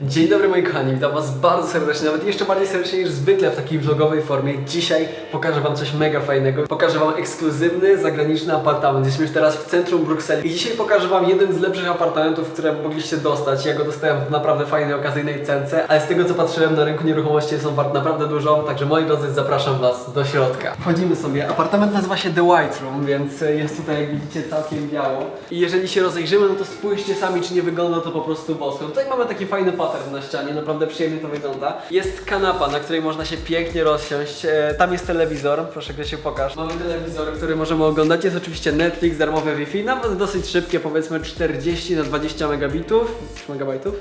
Dzień dobry moi kochani, witam was bardzo serdecznie, nawet jeszcze bardziej serdecznie niż zwykle w takiej vlogowej formie. Dzisiaj pokażę wam coś mega fajnego. Pokażę wam ekskluzywny, zagraniczny apartament. Jesteśmy już teraz w centrum Brukseli i dzisiaj pokażę wam jeden z lepszych apartamentów, które mogliście dostać. Ja go dostałem w naprawdę fajnej, okazyjnej cence, ale z tego co patrzyłem na rynku nieruchomości są wart naprawdę dużo, także moi drodzy zapraszam was do środka. Wchodzimy sobie, apartament nazywa się The White Room, więc jest tutaj jak widzicie całkiem biało. I jeżeli się rozejrzymy, no to spójrzcie sami, czy nie wygląda to po prostu bosko. Tutaj mamy taki fajny pattern na ścianie, naprawdę przyjemnie to wygląda. Jest kanapa, na której można się pięknie rozsiąść. E, Tam jest telewizor, proszę się pokaż. Mamy telewizor, który możemy oglądać. Jest oczywiście Netflix, darmowe Wi-Fi, nawet dosyć szybkie, powiedzmy 40 na 20 megabitów. Megabajtów?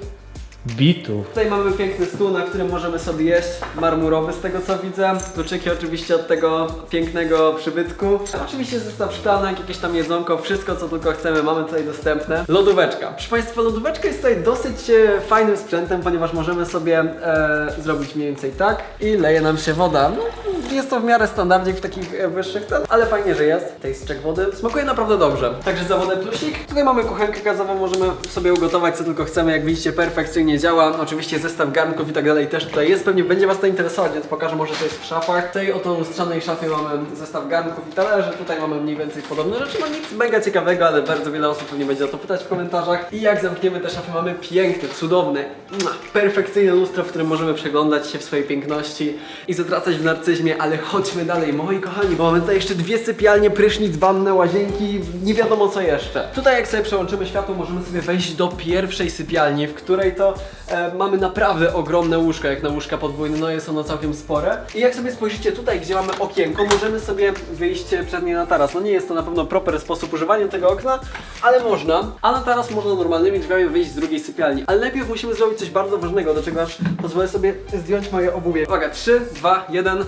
Bitów. Tutaj mamy piękny stół, na którym możemy sobie jeść, marmurowy z tego co widzę. Kluczyki oczywiście od tego pięknego przybytku. Oczywiście zestaw szklanek, jakieś tam jedzonko, wszystko co tylko chcemy mamy tutaj dostępne. Lodóweczka. Proszę Państwa, lodóweczka jest tutaj dosyć e, fajnym sprzętem, ponieważ możemy sobie e, zrobić mniej więcej tak i leje nam się woda. No, jest to w miarę standardzik w takich e, wyższych ten, ale fajnie, że jest. Tutaj jest czek wody. Smakuje naprawdę dobrze. Także za wodę plusik. Tutaj mamy kuchenkę gazową, możemy sobie ugotować co tylko chcemy. Jak widzicie, perfekcyjnie działa. Oczywiście zestaw garnków i tak dalej też tutaj jest. Pewnie będzie Was to interesować, więc pokażę może to jest w szafach. W tej oto lustrzanej szafie mamy zestaw garnków i talerzy. Tutaj mamy mniej więcej podobne rzeczy. No nic mega ciekawego, ale bardzo wiele osób pewnie będzie o to pytać w komentarzach. I jak zamkniemy te szafy, mamy piękne, cudowne, mua, perfekcyjne lustro, w którym możemy przeglądać się w swojej piękności i zatracać w narcyzmie, ale chodźmy dalej, moi kochani, bo mamy tutaj jeszcze dwie sypialnie, prysznic, wannę, łazienki, nie wiadomo co jeszcze. Tutaj jak sobie przełączymy światło, możemy sobie wejść do pierwszej sypialni, w której to e, mamy naprawdę ogromne łóżko, jak na łóżka podwójne, no jest ono całkiem spore. I jak sobie spojrzycie tutaj, gdzie mamy okienko, możemy sobie wyjść przed nie na taras. No nie jest to na pewno proper sposób używania tego okna, ale można. A na taras można normalnymi drzwiami wyjść z drugiej sypialni. Ale najpierw musimy zrobić coś bardzo ważnego, do czego aż pozwolę sobie zdjąć moje obuwie. Uwaga, 3, 2, 1.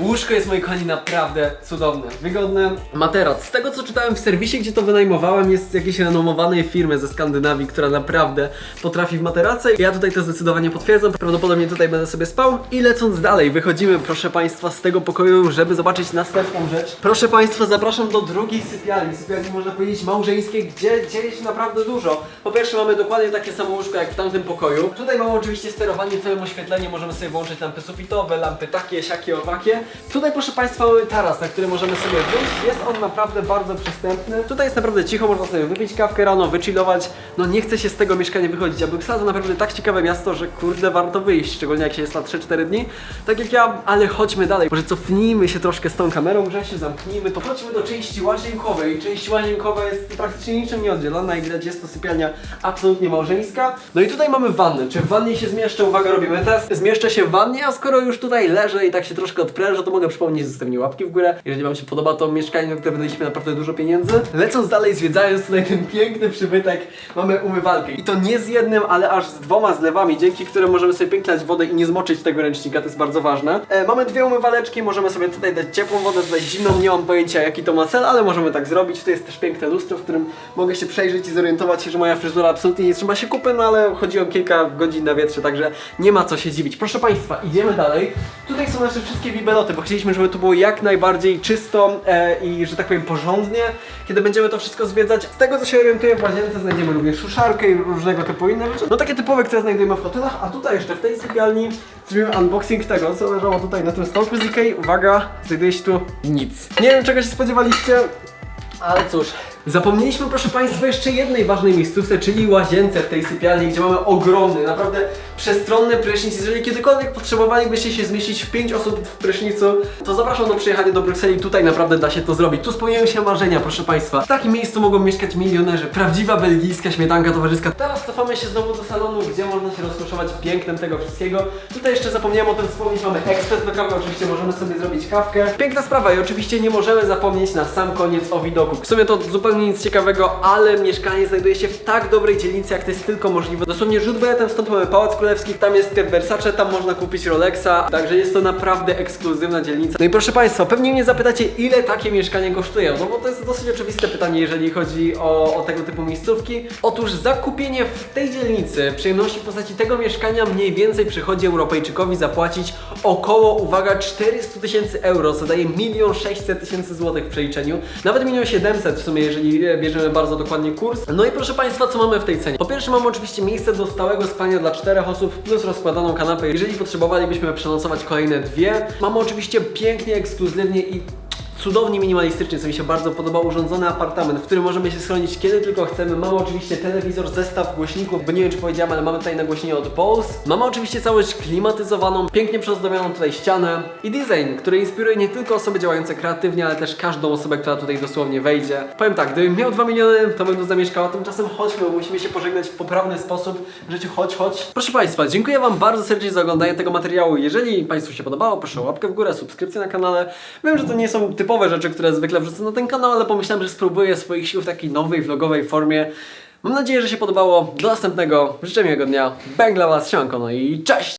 Łóżko jest, moi kochani, naprawdę cudowne, wygodne. Materac. Z tego co czytałem w serwisie, gdzie to wynajmowałem, jest z jakiejś renomowanej firmy ze Skandynawii, która naprawdę potrafi w materace. Ja tutaj to zdecydowanie potwierdzam. Prawdopodobnie tutaj będę sobie spał. I lecąc dalej, wychodzimy, proszę Państwa, z tego pokoju, żeby zobaczyć następną rzecz. Proszę Państwa, zapraszam do drugiej sypialni. Sypialni, można powiedzieć, małżeńskiej, gdzie dzieje się naprawdę dużo. Po pierwsze, mamy dokładnie takie samo łóżko jak w tamtym pokoju. Tutaj mamy oczywiście sterowanie całym oświetleniem. Możemy sobie włączyć lampy sufitowe, lampy takie, siakie, owakie. Tutaj proszę Państwa mamy taras, na który możemy sobie wyjść. Jest on naprawdę bardzo przystępny. Tutaj jest naprawdę cicho, można sobie wypić kawkę rano, wychillować. No nie chce się z tego mieszkania wychodzić, a Bruksela to naprawdę tak ciekawe miasto, że kurde warto wyjść, szczególnie jak się jest na 3-4 dni. Tak jak ja, ale chodźmy dalej. Może cofnijmy się troszkę z tą kamerą, Grzesiu, zamknijmy to. Chodźmy do części łazienkowej. Część łazienkowa jest praktycznie niczym nie oddzielona i widać jest to sypialnia absolutnie małżeńska. No i tutaj mamy wannę. Czy w wannie się zmieszczę? Uwaga, robimy test. Zmieszczę się w wannie, a skoro już tutaj leżę i tak się troszkę odprężę, to mogę przypomnieć zostawienie łapki w górę. Jeżeli Wam się podoba to mieszkanie, na które wydaliśmy naprawdę dużo pieniędzy. Lecąc dalej, zwiedzając tutaj ten piękny przybytek, mamy umywalkę. I to nie z jednym, ale aż z dwoma zlewami, dzięki którym możemy sobie pięknać wodę i nie zmoczyć tego ręcznika, to jest bardzo ważne. E, mamy dwie umywaleczki, możemy sobie tutaj dać ciepłą wodę, tutaj zimną, nie mam pojęcia jaki to ma cel, ale możemy tak zrobić. Tutaj jest też piękne lustro, w którym mogę się przejrzeć i zorientować się, że moja fryzura absolutnie nie trzyma się kupy, no ale chodzi o kilka godzin na wietrze, także nie ma co się dziwić. Proszę Państwa, idziemy dalej. Tutaj są nasze wszystkie bibeloty, bo chcieliśmy, żeby tu było jak najbardziej czysto e, i, że tak powiem, porządnie, kiedy będziemy to wszystko zwiedzać. Z tego, co się orientuję, w łazience znajdziemy również suszarkę i różnego typu inne rzeczy. No takie typowe, które znajdujemy w hotelach, a tutaj jeszcze w tej sypialni zrobimy unboxing tego, co leżało tutaj na tym stołku z Ikei. Uwaga, znajduje się tu nic. Nie wiem, czego się spodziewaliście, ale cóż, zapomnieliśmy proszę Państwa jeszcze jednej ważnej miejscówce, czyli łazience w tej sypialni, gdzie mamy ogromny, naprawdę przestronny prysznic. Jeżeli kiedykolwiek potrzebowalibyście się zmieścić w 5 osób w prysznicu, to zapraszam do przyjechania do Brukseli, tutaj naprawdę da się to zrobić. Tu spełniają się marzenia, proszę Państwa. W takim miejscu mogą mieszkać milionerzy, prawdziwa belgijska śmietanka towarzyska. Teraz cofamy się znowu do salonu, gdzie można się rozkoszować pięknem tego wszystkiego. Tutaj jeszcze zapomniałem o tym wspomnieć, mamy ekspres do kawy, oczywiście możemy sobie zrobić kawkę. Piękna sprawa i oczywiście nie możemy zapomnieć na sam koniec o widoku. W sumie to zupełnie nic ciekawego, ale mieszkanie znajduje się w tak dobrej dzielnicy, jak to jest tylko możliwe. Dosłownie rzut beretem stąd mamy Pałac Królewski, Królewskich, tam jest sklep Versace, tam można kupić Rolexa, także jest to naprawdę ekskluzywna dzielnica. No i proszę Państwa, pewnie mnie zapytacie, ile takie mieszkanie kosztuje, no bo to jest dosyć oczywiste pytanie, jeżeli chodzi o, o tego typu miejscówki. Otóż zakupienie w tej dzielnicy przyjemności w postaci tego mieszkania mniej więcej przychodzi Europejczykowi zapłacić około, uwaga, 400 tysięcy euro, co daje 1 600 tysięcy złotych w przeliczeniu, nawet 1 700 w sumie, jeżeli e, bierzemy bardzo dokładnie kurs. No i proszę Państwa, co mamy w tej cenie? Po pierwsze mamy oczywiście miejsce do stałego spania dla czterech osób, plus rozkładaną kanapę, jeżeli potrzebowalibyśmy przenocować kolejne dwie. Mamy oczywiście pięknie, ekskluzywnie i cudownie minimalistycznie, co mi się bardzo podoba, urządzony apartament, w którym możemy się schronić kiedy tylko chcemy. Mamy oczywiście telewizor, zestaw głośników, bo nie wiem czy powiedziałem, ale mamy tutaj nagłośnienie od Bose. Mamy oczywiście całość klimatyzowaną, pięknie przeozdobioną tutaj ścianę i design, który inspiruje nie tylko osoby działające kreatywnie, ale też każdą osobę, która tutaj dosłownie wejdzie. Powiem tak, gdybym miał 2 miliony, to bym tu zamieszkała, tymczasem chodźmy, bo musimy się pożegnać w poprawny sposób. W życiu chodź, chodź. Proszę Państwa, dziękuję Wam bardzo serdecznie za oglądanie tego materiału. Jeżeli Państwu się podobało, proszę o łapkę w górę, subskrypcję na kanale. Wiem, że to nie są typowe rzeczy, które zwykle wrzucę na ten kanał, ale pomyślałem, że spróbuję swoich sił w takiej nowej, vlogowej formie. Mam nadzieję, że się podobało. Do następnego. Życzę miłego dnia. Bang dla Was, sianko, no i cześć!